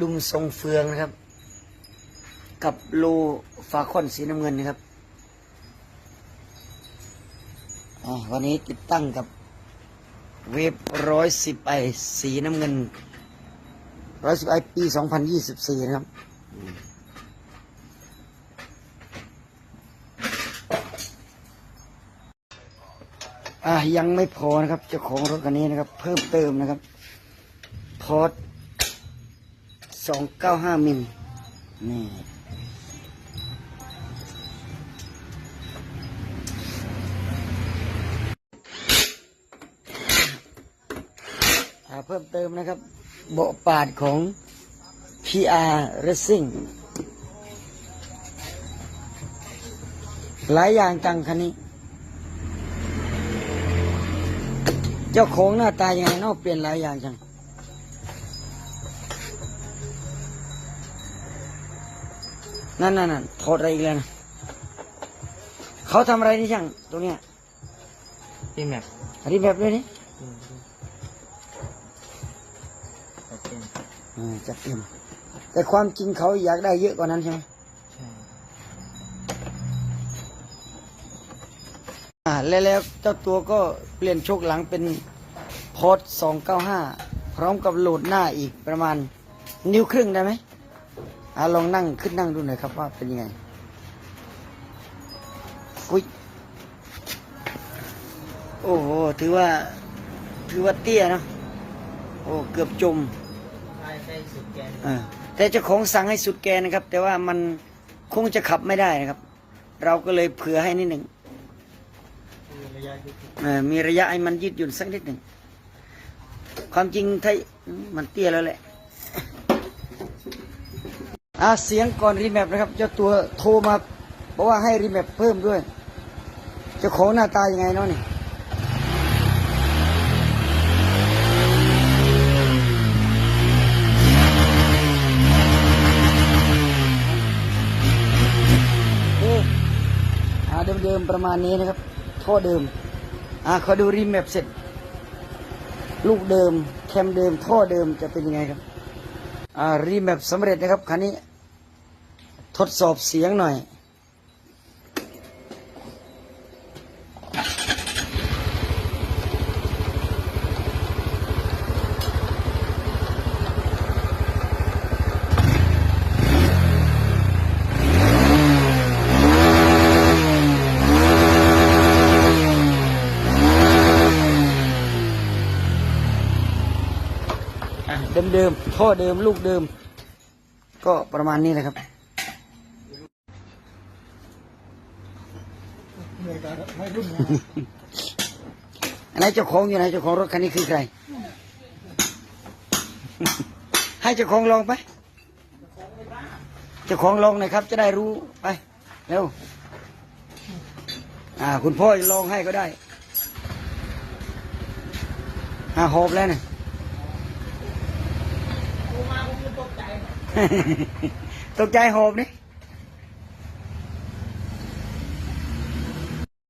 ดุงทรงเฟืองนะครับ กับโลฟาคอนสีน้ำเงินนะครับวันนี้ติดตั้งกับเวฟร้อยสิบไอสีน้ำเงินร้อยสิบไอปีสองพันยี่สิบสี่นะครับอืมอ่ายังไม่พอนะครับเจ้าของรถคันนี้นะครับ เพิ่มเติมนะครับ พอร์ต สองเก้าห้ามิลนี่เพิ่มเติมนะครับ เบาะปาดของ PR Racing หลายอย่างจังคันนี้ เจ้าของหน้าตายังไงนอกเปลี่ยนหลายอย่างจัง นั่นนั่นนั่นถอดอะไรอีกแล้วนะเขาทำอะไรนี่ช่างตรงเนี้ยที่แมปอธิแบบด้วยนี่โอเคอ่าจัดเต็มแต่ความจริงเขาอยากได้เยอะกว่านั้นใช่ไหมใช่อ่าแล้วแล้วเจ้าตัวก็เปลี่ยนโชคหลังเป็นพอร์ตสองเก้าห้าพร้อมกับโหลดหน้าอีกประมาณนิ้วครึ่งได้ไหม อ่าลองนั่งขึ้นนั่งดูหน่อยครับว่าเป็นยังไงอุ้ยโอ้โหถือว่าถือว่าเตี้ยเนอะโอ้เกือบจมใช่ใช่สุดแกนอ่าแต่เจ้าของสั่งให้สุดแกนนะครับ แต่ว่ามันคงจะขับไม่ได้นะครับ เราก็เลยเผื่อให้นิดหนึ่งคือระยะที่เอ่อมีระยะให้มันยืดหยุ่นสักนิดหนึ่งความจริงถ้าอืมมันเตี้ยแล้วแหละ อ่าเสียงก่อนรีแมปนะครับเจ้าตัวโทรมาบอกว่าให้รีแมปเพิ่มด้วยเจ้าของหน้าตายังไงเนาะนี่เอออ่าเดิมๆประมาณนี้นะครับโทษเดิม อ่าขอดูรีแมปเสร็จ ลูกเดิม แคมเดิม ท่อเดิมจะเป็นยังไงครับ อ่ารีแมปสำเร็จนะครับคันนี้ ทดสอบเสียงหน่อย เดิมๆท่อเดิมลูกเดิม ก็ประมาณนี้แหละครับ อันไหนเจ้าของอยู่ไหนเจ้าของรถคันนี้คือใคร ให้เจ้าของลองไป เจ้าของลองหน่อยครับ จะได้รู้ไปเร็วอ่า คุณพ่อลองให้ก็ได้อาหอบแล้วเนี่ยตกใจหอบนี่